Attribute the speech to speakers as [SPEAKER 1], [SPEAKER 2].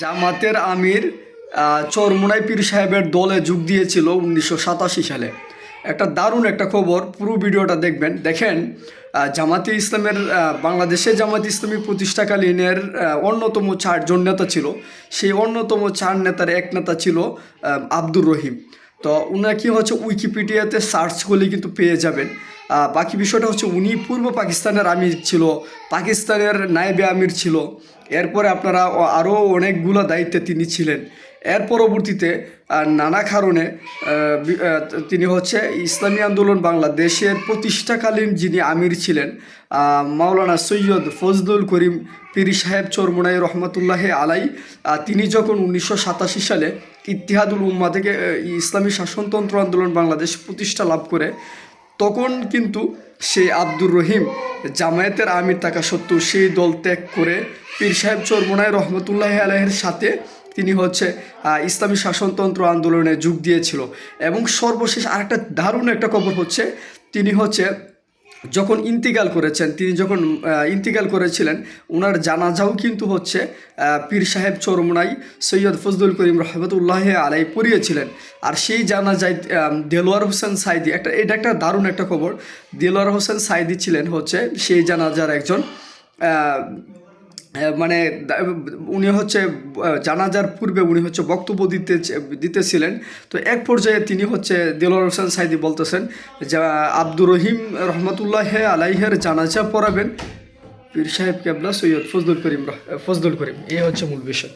[SPEAKER 1] জামাতের আমির চরমুনাই পীর সাহেবের দলে যোগ দিয়েছিল উনিশশো সাতাশি সালে। একটা দারুণ একটা খবর, পুরো ভিডিওটা দেখবেন। দেখেন জামাতি ইসলামের বাংলাদেশে জামাত ইসলামী প্রতিষ্ঠাকালীনের অন্যতম চারজন নেতা ছিল। সেই অন্যতম চার নেতার এক নেতা ছিল আব্দুর রহিম। তো উনাকে হচ্ছে, উইকিপিডিয়াতে সার্চ করলে কিন্তু পেয়ে যাবেন। বাকি বিষয়টা হচ্ছে উনি পূর্ব পাকিস্তানের আমির ছিল, পাকিস্তানের নায়েবে আমির ছিল। এরপরে আপনারা আরও অনেকগুলো দায়িত্বে তিনি ছিলেন। এর পরবর্তীতে নানা কারণে তিনি হচ্ছে ইসলামী আন্দোলন বাংলাদেশের প্রতিষ্ঠাকালীন যিনি আমির ছিলেন মাওলানা সৈয়দ ফজলুল করিম পীর সাহেব চরমুনাই রহমতুল্লাহ আলাই তিনি যখন উনিশশো সাতাশি সালে ইতিহাদুল উম্মা থেকে ইসলামী শাসনতন্ত্র আন্দোলন বাংলাদেশ প্রতিষ্ঠা লাভ করে তখন কিন্তু সেই আব্দুর রহিম জামায়াতের আমির থাকা সত্ত্বেও সেই দল ত্যাগ করে পীর সাহেব চরমোনায় রহমতুল্লাহ আলহের সাথে তিনি হচ্ছে ইসলামী শাসনতন্ত্র আন্দোলনে যোগ দিয়েছিল। এবং সর্বশেষ আরেকটা দারুণ একটা খবর হচ্ছে, তিনি হচ্ছে যখন ইন্তিকাল করেছেন, তিনি যখন ইন্তিকাল করেছিলেন ওনার জানাজাও কিন্তু হচ্ছে পীর সাহেব চরমনাই সৈয়দ ফজলুল করিম রহমতুল্লাহ আলাই পড়িয়েছিলেন। আর সেই জানাজায় দেলোয়ার হোসেন সাইদি, একটা, এটা একটা দারুণ একটা খবর, দেলোয়ার হোসেন সাইদি ছিলেন হচ্ছে সেই জানাজার একজন মানে উনি হচ্ছে জানাজার পূর্বে উনি হচ্ছে বক্তব্য দিতে দিতেছিলেন। তো এক পর্যায়ে তিনি হচ্ছে দেলোয়ার হোসেন সাইদি বলতেছেন যে, আব্দুর রহিম রহমতুল্লাহ আলাইহের জানাজা পড়াবেন। পীর সাহেব কেবলা সৈয়দ ফজলুল করিম ফজলুল করিম, এই হচ্ছে মূল বিষয়।